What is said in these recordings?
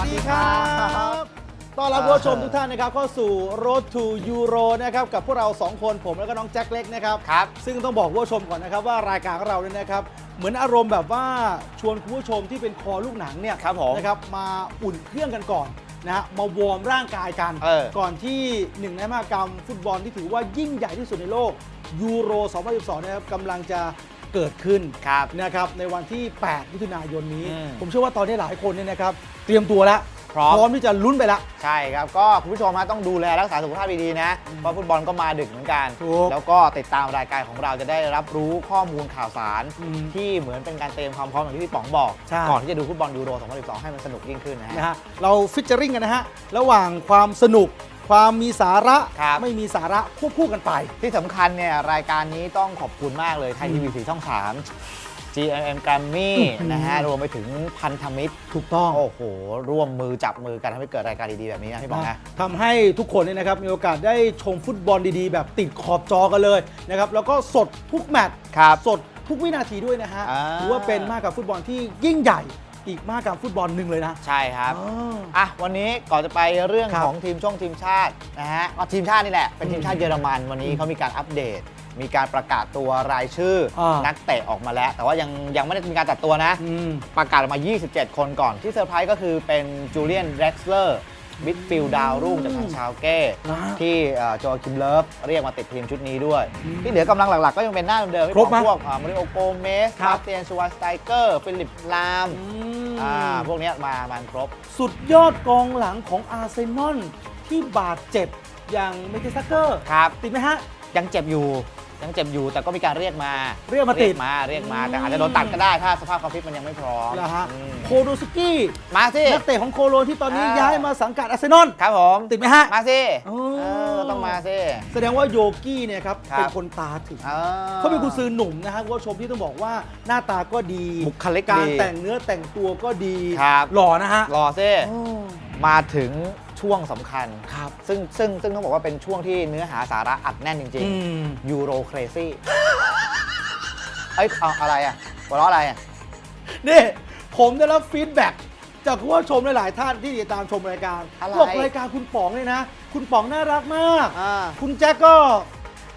คุณผู้ชมทุกท่านนะครับเข้าสู่ Road to Euro นะครับกับพวกเรา 2 คนผมแล้วก็น้องแจ็คเล็กนะครับครับ ซึ่งต้องบอกคุณผู้ชมก่อนนะครับว่ารายการของเราเนี่ยนะครับเหมือนอารมณ์แบบว่าชวนคุณผู้ชมที่เป็นคอลูกหนังเนี่ยครับผมนะครับมาอุ่นเครื่องกันก่อนนะฮะมาวอร์มร่างกายกัน เออ ก่อนที่หนึ่งในมหากรรมฟุตบอลที่ถือว่ายิ่งใหญ่ที่สุดในโลกยูโร 2012 นะครับกำลังจะ เกิดขึ้นครับนะครับในวันที่ 8 มิถุนายนนี้ อืม ผมเชื่อว่าตอนนี้หลายคนเนี่ยนะครับ เตรียมตัวแล้วพร้อม พร้อมที่จะลุ้นไปแล้วใช่ครับ ก็คุณผู้ชมนะต้องดูแลรักษาสุขภาพดีๆนะ เพราะฟุตบอลก็มาดึกเหมือนกัน ถูกแล้วก็ติดตามรายการของเราจะได้รับรู้ข้อมูลข่าวสาร อืมที่เหมือนเป็นการเตรียมความพร้อมอย่างที่พี่ป๋องบอก ใช่ ก่อนที่จะดูฟุตบอลยูโร 2012 ให้มันสนุกยิ่งขึ้นนะฮะนะฮะเราฟิชเจอริงกันนะฮะ ระหว่างความสนุก ความมีสาระครับ ไม่มีสาระควบคู่กันไป ที่สำคัญเนี่ยรายการนี้ต้องขอบคุณมากเลยไทยทีวีสีช่อง 3 GMM Grammy อื้อหือนะฮะรวมไปถึงพันธมิตร ถูกต้อง โอ้โห ร่วมมือจับมือกันทำให้เกิดรายการดีๆ แบบนี้นะพี่ป๋องนะ ทำให้ทุกคนเนี่ยนะครับมีโอกาสได้ชมฟุตบอลดีๆ แบบติดขอบจอกันเลยนะครับแล้วก็สดทุกแมตช์ครับสดทุกวินาทีด้วยนะฮะอ่า ถือว่าเป็นมากกับฟุตบอลที่ยิ่งใหญ่ อีกมากกับฟุตบอลหนึ่งเลยนะ ใช่ครับ อ๋ออะวันนี้ก่อนจะไปเรื่องครับของทีมช่องทีมชาตินะฮะก็ทีมชาตินี่แหละ เป็นทีมชาติเยอรมัน วันนี้เขามีการอัปเดต มีการประกาศตัวรายชื่ออา นักเตะออกมาแล้ว แต่ว่ายังยังไม่ได้มีการตัดตัวนะ อืม ประกาศออกมา 27 คนก่อนที่เซอร์ไพรส์ก็คือเป็นจูเลียนเร็กซ์เลอร์ มิดฟิลด์ดาวรุ่งจากทางชาวเก้นะฮะที่โจคิมเลิฟเรียกมาติดทีมชุดนี้ด้วยอืมที่เหลือกำลังหลัก ๆ ก็ยังเป็นหน้าเดิมๆครบไหมพวกมาริโอโกเมสครับมาเตียนชูวาสไตเกอร์ ฟิลิปลามอืมอ่าพวกเนี้ยมามาครบ สุดยอดกองหลังของอาร์เซนอลที่บาดเจ็บอย่างเมติซักเกอร์ครับติดไหมฮะยังเจ็บอยู่ ยังเจ็บอยู่แต่ก็มีการเรียกมาเรียกมาติดมาเรียกมาอืมแต่อาจจะโดนตัดก็ได้ถ้าสภาพความฟิตมันยังไม่พร้อมนะฮะอืมโคโดสกี้มาสิ นักเตะของโคโลนที่ตอนนี้อ่า ย้ายมาสังกัดอาร์เซนอล ครับผมติดไหมฮะ มาสิอ๋อเออต้องมาสิ แสดงว่าโยกี้เนี่ยครับครับ เป็นคนตาถึง ออ เขาเป็นกุญซือหนุ่มนะฮะคุณผู้ชมที่ต้องบอกว่าหน้าตาก็ดีบุคลิกการดีแต่งเนื้อแต่งตัวก็ดี ครับ หล่อนะฮะ รอสิโอ้มาถึง ช่วงสำคัญ ครับ ซึ่งซึ่งซึ่งต้องบอกว่าเป็นช่วงที่เนื้อหาสาระอัดแน่นจริงอืม ๆยูโรเครซี่เอ้ยเอาอะไรอะหัวเราะอะไรอะ นี่ผมได้รับฟีดแบ็กจากคุณผู้ชมหลาย ๆ ท่านที่ติดตามชมรายการอะไร บอกรายการคุณป๋องเนี่ยนะ คุณป๋องน่ารักมาก อ่า คุณแจ็คก็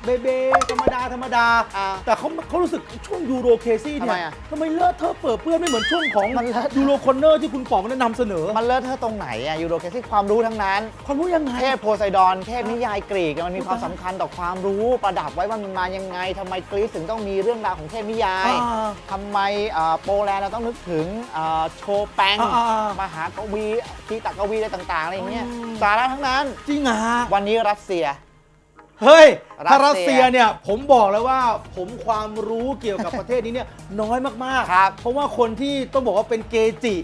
เบเบธรรมดาธรรมดา อ่าแต่เขาเขารู้สึกช่วงยูโรเคซี่เนี่ทำไมยอะทำไมเลอะเทอะเปิดเปื้อนไม่เหมือนช่วงของมันเลอะเทอะยูโรคอนเนอร์ที่คุณป๋องได้นำเสนอมันเลอะเทอะตรงไหนอะยูโรเครซี่ความรู้ทั้งนั้น ความรู้ยังไง เทพโพไซดอนเทพนิยายกรีกมันมีความสำคัญต่อความรู้ประดับไว้ว่ามันมายังไงทำไมกรีซถึงต้องมีเรื่องราวของเทพนิยายอ่าทำไมเอ่อโปแลนด์เราต้องนึกถึงเอ่อโชแปงอ่าอ่าอ่ามหากวีทีตะกวีอะไรต่าง ๆ อะไรอย่างเงี้ยอืม สาระทั้งนั้น จริงเหรอฮะวันนี้รัสเซีย เฮ้ยถ้ารัรัสสเซีเซียยเนี่ยผมบอกเลยว่าผมความรู้เกี่ยวกับประเทศนี้เนี่ยน้อยมากครับเพราะว่าคนที่ต้องบอกว่าเป็นเกจิ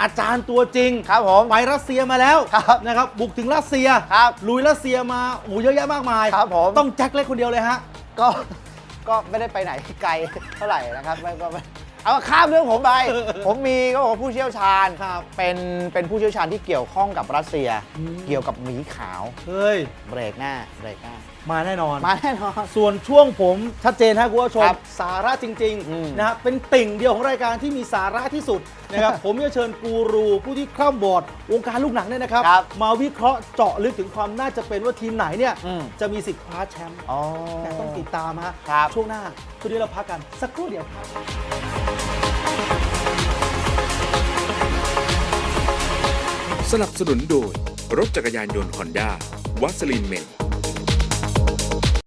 อาจารย์ตัวจริงครับผมไปรัสเซียมาแล้วครับนะครับบุกถึงรัสเซียครับลุยรัสเซียมาโอ้โหเยอะแยะมากมายครับผม ต้องแจ็คเล็กคนเดียวเลยฮะ ก็ ก็ไม่ได้ไปไหนไกลเท่าไหร่นะครับไม่ก็ไม่ เอาข้ามเรื่องผมไป ผมมีก็บอกว่าผู้เชี่ยวชาญครับ เป็นเป็นผู้เชี่ยวชาญที่เกี่ยวข้องกับรัสเซีย อืม เกี่ยวกับหมีขาว เฮ้ย เบรกหน้า เบรกหน้า มาแน่นอน มาแน่นอน ส่วนช่วงผมชัดเจนฮะคุณผู้ชมครับสาระจริง อืมๆ นะฮะเป็นติ่งเดียวของรายการที่มีสาระที่สุดนะครับ ผมจะเชิญกูรูผู้ที่คร่ำบอดวงการลูกหนังเนี่ยนะครับ ครับมาวิเคราะห์เจาะลึกถึงความน่าจะเป็นว่าทีมไหนเนี่ย อืม จะมีสิทธิ์คว้าแชมป์อ๋อ แต่ต้องติดตามฮะครับ ช่วงหน้าช่วงนี้เราพักกันสักครู่เดียวครับ สนับสนุนโดย รถจักรยานยนต์ฮอนด้าวัสลินเมน